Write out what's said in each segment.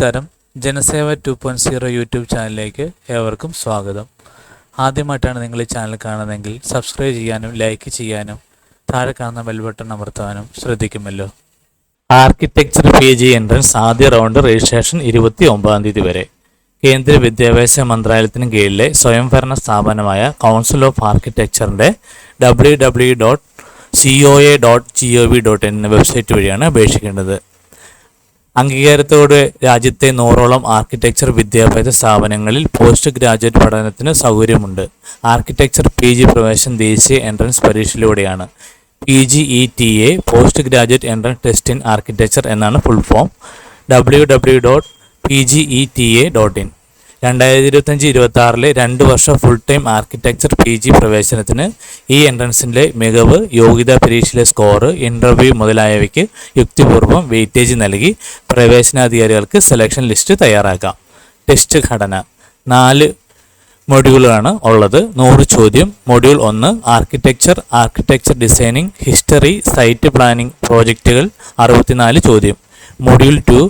നമസ്കാരം. Janaseva two point zero YouTube ചാനലിലേക്ക് ഏവർക്കും സ്വാഗതം. ആദ്യമായിട്ടാണ് നിങ്ങൾ ഈ ചാനൽ കാണുന്നതെങ്കിൽ സബ്സ്ക്രൈബ് ചെയ്യാനും ലൈക്ക് ചെയ്യാനും താഴെ കാണുന്ന ബെൽ ബട്ടൺ അമർത്താനും ശ്രദ്ധിക്കുമല്ലോ. ആർക്കിടെക്ചർ പി ജി എൻട്രൻസ് ആദ്യ റൗണ്ട് രജിസ്ട്രേഷൻ ഇരുപത്തി ഒമ്പതാം തീയതി വരെ. കേന്ദ്ര വിദ്യാഭ്യാസ മന്ത്രാലയത്തിന് കീഴിലെ സ്വയംഭരണ സ്ഥാപനമായ council of ആർക്കിടെക്ചറിന്റെ W W dot C O A dot G O V dot എന്ന വെബ്സൈറ്റ് വഴിയാണ് അപേക്ഷിക്കേണ്ടത്. അംഗീകാരത്തോടെ രാജ്യത്തെ നൂറോളം ആർക്കിടെക്ചർ വിദ്യാഭ്യാസ സ്ഥാപനങ്ങളിൽ പോസ്റ്റ് ഗ്രാജുവേറ്റ് പഠനത്തിന് സൗകര്യമുണ്ട്. ആർക്കിടെക്ചർ പി ജി പ്രവേശനം ദേശീയ entrance പരീക്ഷയിലൂടെയാണ്. P G E T A post graduate entrance test in architecture എന്നാണ് full form W W dot P G E T A dot in രണ്ടായിരത്തി ഇരുപത്തഞ്ച് ഇരുപത്തി ആറിലെ രണ്ട് വർഷം full time architecture P G പ്രവേശനത്തിന് ഈ എൻട്രൻസിന്റെ മികവ് യോഗ്യതാ പരീക്ഷയിലെ സ്കോർ ഇന്റർവ്യൂ മുതലായവയ്ക്ക് യുക്തിപൂർവം വെയിറ്റേജ് നൽകി പ്രവേശനാധികാരികൾക്ക് സെലക്ഷൻ ലിസ്റ്റ് തയ്യാറാക്കാം. ടെസ്റ്റ് ഘടന. നാല് മൊഡ്യൂളാണ് ഉള്ളത്. നൂറ് ചോദ്യം. മൊഡ്യൂൾ ഒന്ന് architecture architecture designing history site planning പ്രോജക്റ്റുകൾ അറുപത്തിനാല് ചോദ്യം. Module two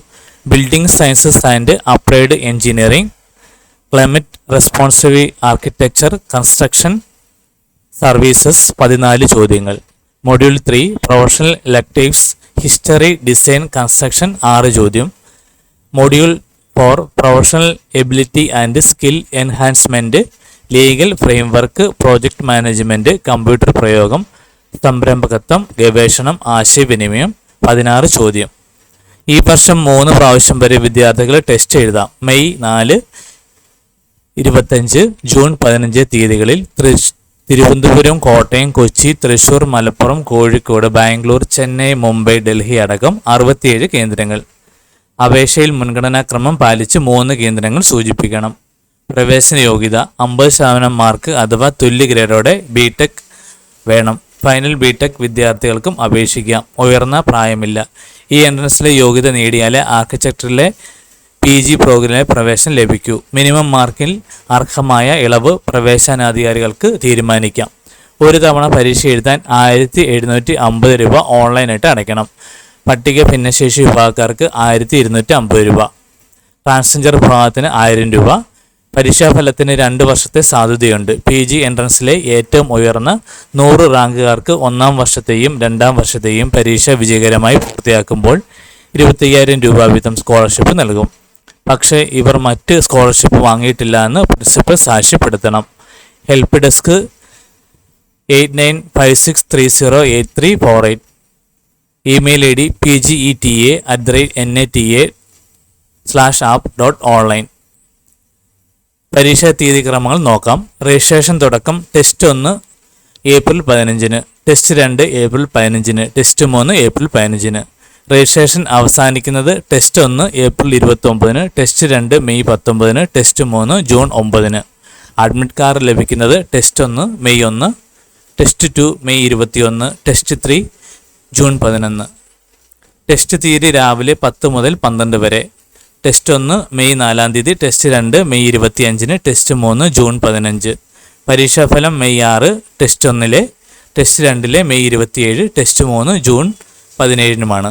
building sciences and applied engineering climate responsive architecture construction services പതിനാല് ചോദ്യങ്ങൾ. Module three professional electives history design construction ആറ് ചോദ്യം. Module four professional ability and skill enhancement legal framework project management computer പ്രയോഗം സംരംഭകത്വം ഗവേഷണം ആശയവിനിമയം പതിനാറ് ചോദ്യം. ഈ വർഷം മൂന്ന് പ്രാവശ്യം വരെ വിദ്യാർത്ഥികൾ ടെസ്റ്റ് എഴുതാം. മെയ് നാല് ഇരുപത്തഞ്ച് ജൂൺ പതിനഞ്ച് തീയതികളിൽ തൃശ് തിരുവനന്തപുരം കോട്ടയം കൊച്ചി തൃശൂർ മലപ്പുറം കോഴിക്കോട് ബാംഗ്ലൂർ ചെന്നൈ മുംബൈ ഡൽഹി അടക്കം അറുപത്തിയേഴ് കേന്ദ്രങ്ങൾ. അപേക്ഷയിൽ മുൻഗണനാക്രമം പാലിച്ച് മൂന്ന് കേന്ദ്രങ്ങൾ സൂചിപ്പിക്കണം. പ്രവേശന യോഗ്യത അമ്പത് ശതമാനം മാർക്ക് അഥവാ തുല്യ ഗ്രേഡോടെ ബി ടെക് വേണം. ഫൈനൽ ബി ടെക് വിദ്യാർത്ഥികൾക്കും അപേക്ഷിക്കാം. ഉയർന്ന പ്രായമില്ല. ഈ എൻട്രൻസിലെ യോഗ്യത നേടിയാലേ ആർക്കിടെക്ചറിലെ പി ജി പ്രോഗ്രാമിലെ പ്രവേശനം ലഭിക്കൂ. മിനിമം മാർക്കിൽ അർഹമായ ഇളവ് പ്രവേശനാധികാരികൾക്ക് തീരുമാനിക്കാം. ഒരു തവണ പരീക്ഷ എഴുതാൻ ആയിരത്തി എഴുന്നൂറ്റി അമ്പത് രൂപ ഓൺലൈനായിട്ട് അടയ്ക്കണം. പട്ടിക ഭിന്നശേഷി വിഭാഗക്കാർക്ക് ആയിരത്തി ഇരുന്നൂറ്റി അമ്പത് രൂപ. ട്രാൻസ്ജെൻഡർ വിഭാഗത്തിന് ആയിരം രൂപ. പരീക്ഷാ ഫലത്തിന് രണ്ട് വർഷത്തെ സാധ്യതയുണ്ട് പി ജി എൻട്രൻസിലെ ഏറ്റവും ഉയർന്ന നൂറ് റാങ്കുകാർക്ക് ഒന്നാം വർഷത്തെയും രണ്ടാം വർഷത്തെയും പരീക്ഷ വിജയകരമായി പൂർത്തിയാക്കുമ്പോൾ ഇരുപത്തയ്യായിരം രൂപ വീതം സ്കോളർഷിപ്പ് നൽകും. പക്ഷേ ഇവർ മറ്റ് സ്കോളർഷിപ്പ് വാങ്ങിയിട്ടില്ല എന്ന് principal സാക്ഷ്യപ്പെടുത്തണം. Help desk eight nine five six three zero eight three four eight. Email I D P G E T A at the rate N A T A slash app dot online. പരീക്ഷാ തീയതി ക്രമങ്ങൾ നോക്കാം. Registration തുടക്കം test ഒന്ന് April പതിനഞ്ചിന് test രണ്ട് April പതിനഞ്ചിന് test മൂന്ന് ഏപ്രിൽ പതിനഞ്ചിന്. രജിസ്ട്രേഷൻ അവസാനിക്കുന്നത് ടെസ്റ്റ് ഒന്ന് ഏപ്രിൽ ഇരുപത്തി ഒമ്പതിന് ടെസ്റ്റ് രണ്ട് മെയ് പത്തൊമ്പതിന് ടെസ്റ്റ് മൂന്ന് ജൂൺ ഒമ്പതിന്. അഡ്മിറ്റ് കാർഡ് ലഭിക്കുന്നത് ടെസ്റ്റ് ഒന്ന് മെയ് ഒന്ന് ടെസ്റ്റ് ടു മെയ് ഇരുപത്തിയൊന്ന് ടെസ്റ്റ് ത്രീ ജൂൺ പതിനൊന്ന്. ടെസ്റ്റ് തീയതി രാവിലെ പത്ത് മുതൽ പന്ത്രണ്ട് വരെ. ടെസ്റ്റ് ഒന്ന് മെയ് നാലാം തീയതി ടെസ്റ്റ് രണ്ട് മെയ് ഇരുപത്തിയഞ്ചിന് ടെസ്റ്റ് മൂന്ന് ജൂൺ പതിനഞ്ച്. പരീക്ഷാഫലം മെയ് ആറ് ടെസ്റ്റ് ഒന്നിലെ ടെസ്റ്റ് രണ്ടിലെ മെയ് ഇരുപത്തിയേഴ് ടെസ്റ്റ് മൂന്ന് ജൂൺ പതിനേഴിനുമാണ്.